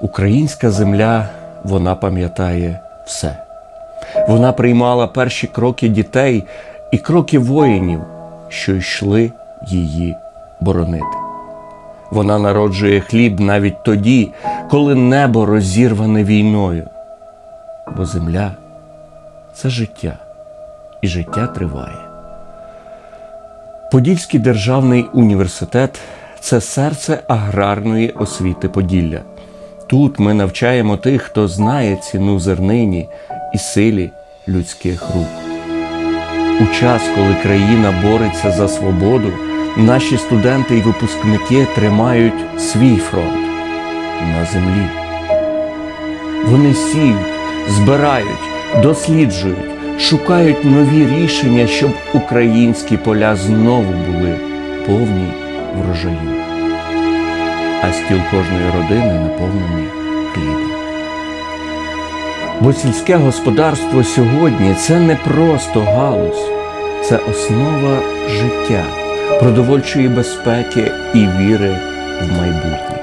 Українська земля, вона пам'ятає все. Вона приймала перші кроки дітей і кроки воїнів, що йшли її боронити. Вона народжує хліб навіть тоді, коли небо розірване війною. Бо земля це життя, і життя триває. Подільський державний університет це серце аграрної освіти Поділля. Тут ми навчаємо тих, хто знає ціну зернині і силі людських рук. У час, коли країна бореться за свободу, наші студенти і випускники тримають свій фронт на землі. Вони сіють, збирають, досліджують, шукають нові рішення, щоб українські поля знову були повні врожаю, а стіл кожної родини наповнений хлібом. Бо сільське господарство сьогодні це не просто галузь, це основа життя, продовольчої безпеки і віри в майбутнє.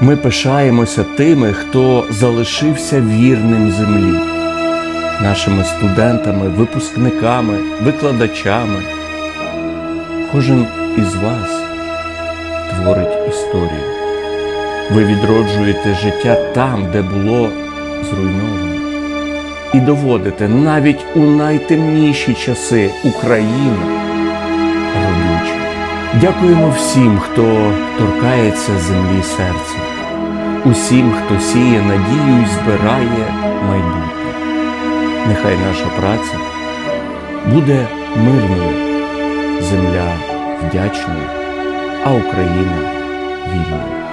Ми пишаємося тими, хто залишився вірним землі, нашими студентами, випускниками, викладачами. Кожен із вас творить історію. Ви відроджуєте життя там, де було зруйновано. І доводите навіть у найтемніші часи Україна родюча. Дякуємо всім, хто торкається землі серцем, усім, хто сіє надію і збирає майбутнє. Нехай наша праця буде мирною, земля вдячною, а Україна вільною.